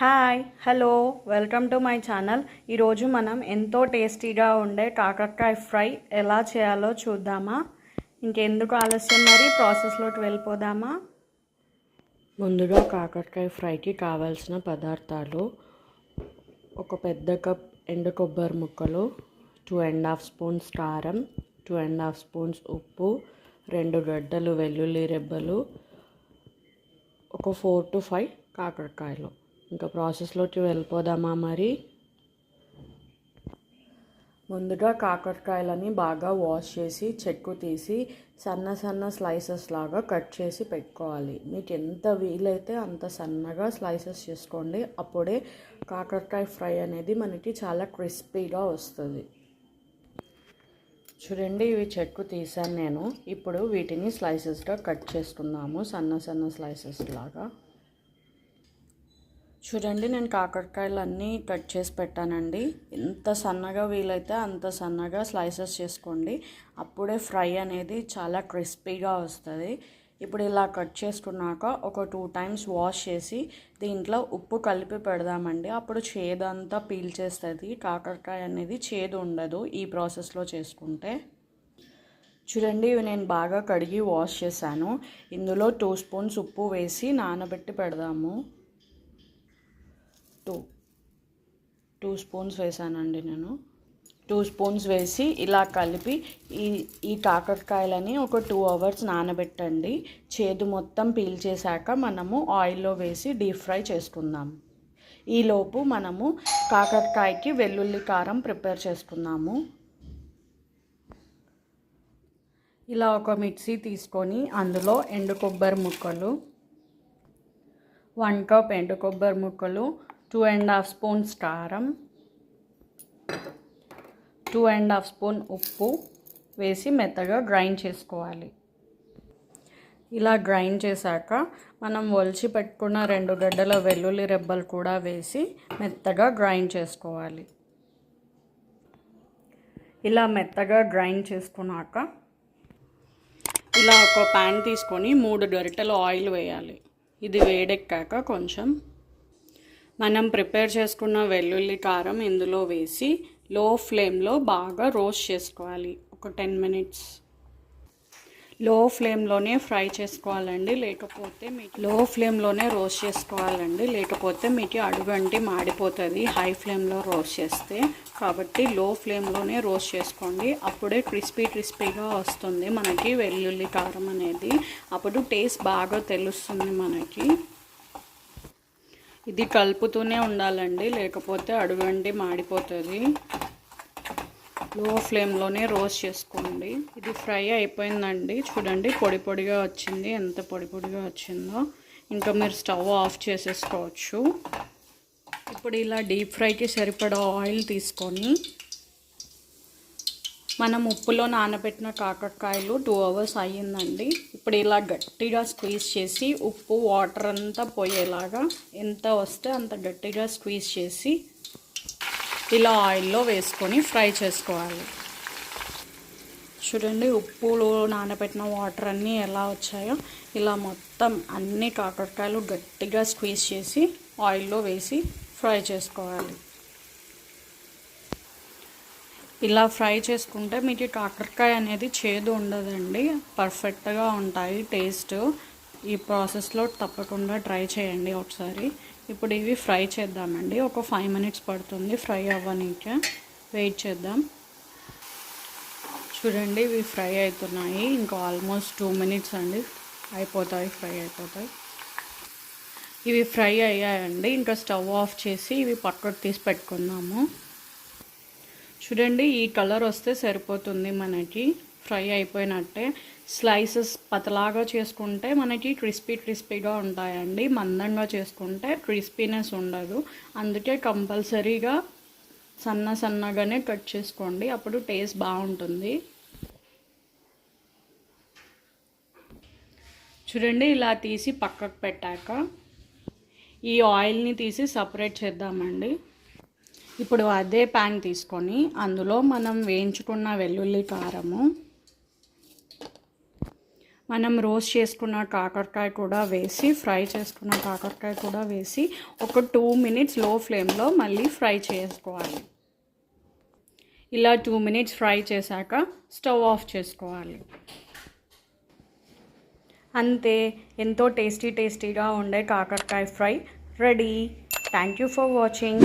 Hi hello welcome to my channel ఈరోజు మనం ఎంతో టేస్టీగా ఉండే కాకరకాయ ఫ్రై ఎలా చేయాలో చూద్దామా? ఇంకెందుకు ఆలస్యం మరి? ప్రాసెస్లోకి వెళ్ళిపోదామా? ముందుగా కాకరకాయ ఫ్రైకి కావాల్సిన పదార్థాలు ఒక పెద్ద కప్ ఎండు కొబ్బరి ముక్కలు టూ అండ్ హాఫ్ స్పూన్స్ కారం టూ అండ్ హాఫ్ స్పూన్స్ ఉప్పు రెండు గడ్డలు వెల్లుల్లి రెబ్బలు ఒక ఫోర్ టు ఫైవ్ కాకరకాయలు. ఇంకా ప్రాసెస్లోకి వెళ్ళిపోదామా మరి? ముందుగా కాకరకాయలని బాగా వాష్ చేసి చెక్కు తీసి సన్న సన్న స్లైసెస్ లాగా కట్ చేసి పెట్టుకోవాలి. మీకు ఎంత వీలైతే అంత సన్నగా స్లైసెస్ చేసుకోండి. అప్పుడే కాకరకాయ ఫ్రై అనేది మనకి చాలా క్రిస్పీగా వస్తుంది. చూడండి ఇవి చెక్కు తీసాను నేను. ఇప్పుడు వీటిని స్లైసెస్గా కట్ చేసుకున్నాము సన్న సన్న స్లైసెస్ లాగా. చూడండి నేను కాకరకాయలు అన్నీ కట్ చేసి పెట్టానండి. ఎంత సన్నగా వీలైతే అంత సన్నగా స్లైసెస్ చేసుకోండి. అప్పుడే ఫ్రై అనేది చాలా క్రిస్పీగా వస్తుంది. ఇప్పుడు ఇలా కట్ చేసుకున్నాక ఒక టూ టైమ్స్ వాష్ చేసి దీంట్లో ఉప్పు కలిపి పెడదామండి. అప్పుడు చేదంతా పీల్చేస్తుంది కాకరకాయ అనేది చేదు ఉండదు ఈ ప్రాసెస్లో చేసుకుంటే. చూడండి ఇవి నేను బాగా కడిగి వాష్ చేశాను. ఇందులో టూ స్పూన్స్ ఉప్పు వేసి నానబెట్టి పెడదాము. టూ టూ స్పూన్స్ వేసానండి నేను. టూ స్పూన్స్ వేసి ఇలా కలిపి ఈ ఈ కాకరకాయలని ఒక టూ అవర్స్ నానబెట్టండి. చేదు మొత్తం పీల్చేశాక మనము ఆయిల్లో వేసి డీప్ ఫ్రై చేసుకుందాం. ఈలోపు మనము కాకరకాయకి వెల్లుల్లి కారం ప్రిపేర్ చేసుకుందాము. ఇలా ఒక మిక్సీ తీసుకొని అందులో ఎండు కొబ్బరి ముక్కలు వన్ కప్ ఎండు కొబ్బరి ముక్కలు టూ అండ్ హాఫ్ స్పూన్స్ కారం టూ అండ్ హాఫ్ స్పూన్ ఉప్పు వేసి మెత్తగా గ్రైండ్ చేసుకోవాలి. ఇలా గ్రైండ్ చేశాక మనం ఒలిచి పెట్టుకున్న రెండు గడ్డల వెల్లుల్లి రెబ్బలు కూడా వేసి మెత్తగా గ్రైండ్ చేసుకోవాలి. ఇలా మెత్తగా గ్రైండ్ చేసుకున్నాక ఇలా ఒక ప్యాన్ తీసుకొని మూడు గరిటెలు ఆయిల్ వేయాలి. ఇది వేడెక్కాక కొంచెం మనం ప్రిపేర్ చేసుకున్న వెల్లుల్లి కారం ఇందులో వేసి లో ఫ్లేమ్లో బాగా రోస్ట్ చేసుకోవాలి. ఒక టెన్ మినిట్స్. లో ఫ్లేమ్లోనే ఫ్రై చేసుకోవాలండి. లేకపోతే మీకు లో ఫ్లేమ్లోనే రోస్ట్ చేసుకోవాలండి. లేకపోతే మీకు అడుగంటి మాడిపోతుంది. హై ఫ్లేమ్లో రోస్ట్ చేస్తే. కాబట్టి లో ఫ్లేమ్లోనే రోస్ట్ చేసుకోండి. అప్పుడే క్రిస్పీ క్రిస్పీగా వస్తుంది మనకి వెల్లుల్లి కారం అనేది. అప్పుడు టేస్ట్ బాగా తెలుస్తుంది మనకి. ఇది కలుపుతూనే ఉండాలండి లేకపోతే అడుగండి మాడిపోతుంది. లో ఫ్లేమ్లోనే రోస్ట్ చేసుకోండి. ఇది ఫ్రై అయిపోయిందండి. చూడండి పొడి పొడిగా వచ్చింది. ఎంత పొడి పొడిగా వచ్చిందో. ఇంకా మీరు స్టవ్ ఆఫ్ చేసేసుకోవచ్చు. ఇప్పుడు ఇలా డీప్ ఫ్రైకి సరిపడా ఆయిల్ తీసుకొని మనం ఉప్పులో నానబెట్టిన కాకరకాయలు టూ అవర్స్ అయ్యిందండి. ఇప్పుడు ఇలా గట్టిగా స్క్వీజ్ చేసి ఉప్పు వాటర్ అంతా పోయేలాగా ఎంత వస్తే అంత గట్టిగా స్క్వీజ్ చేసి ఇలా ఆయిల్లో వేసుకొని ఫ్రై చేసుకోవాలి. చూడండి ఉప్పులో నానబెట్టిన వాటర్ అన్నీ ఎలా వచ్చాయో. ఇలా మొత్తం అన్ని కాకరకాయలు గట్టిగా స్క్వీజ్ చేసి ఆయిల్లో వేసి ఫ్రై చేసుకోవాలి. ఇలా ఫ్రై చేసుకుంటే మీకు కాకరకాయ అనేది చేదు ఉండదండి. పర్ఫెక్ట్గా ఉంటాయి. టేస్ట్ ఈ ప్రాసెస్లో తప్పకుండా ట్రై చేయండి ఒకసారి. ఇప్పుడు ఇవి ఫ్రై చేద్దామండి. ఒక ఫైవ్ మినిట్స్ పడుతుంది ఫ్రై అవ్వనీకే. వెయిట్ చేద్దాం. చూడండి ఇవి ఫ్రై అవుతున్నాయి ఇంకా ఆల్మోస్ట్ టూ మినిట్స్ అండి. అయిపోతాయి ఫ్రై అయిపోతాయి. ఇవి ఫ్రై అయ్యాయండి. ఇంకా స్టవ్ ఆఫ్ చేసి ఇవి పక్కకు తీసి పెట్టుకుందాము. చూడండి ఈ కలర్ వస్తే సరిపోతుంది మనకి. ఫ్రై అయిపోయినట్టే. స్లైసెస్ పతలాగా చేసుకుంటే మనకి క్రిస్పీ క్రిస్పీగా ఉంటాయండి. మందంగా చేసుకుంటే క్రిస్పీనెస్ ఉండదు. అందుకే కంపల్సరీగా సన్న సన్నగానే కట్ చేసుకోండి. అప్పుడు టేస్ట్ బాగుంటుంది. చూడండి ఇలా తీసి పక్కకు పెట్టాక ఈ ఆయిల్ని తీసి సపరేట్ చేద్దామండి. ఇప్పుడు అదే ప్యాన్ తీసుకొని అందులో మనం వేయించుకున్న వెల్లుల్లి కారము మనం రోస్ట్ చేసుకున్న కాకరకాయ కూడా వేసి ఫ్రై చేసుకున్న కాకరకాయ కూడా వేసి ఒక టూ మినిట్స్లో ఫ్లేమ్లో మళ్ళీ ఫ్రై చేసుకోవాలి. ఇలా టూ మినిట్స్ ఫ్రై చేశాక స్టవ్ ఆఫ్ చేసుకోవాలి. అంతే ఎంతో టేస్టీ టేస్టీగా ఉండే కాకరకాయ fry ready. Thank you for watching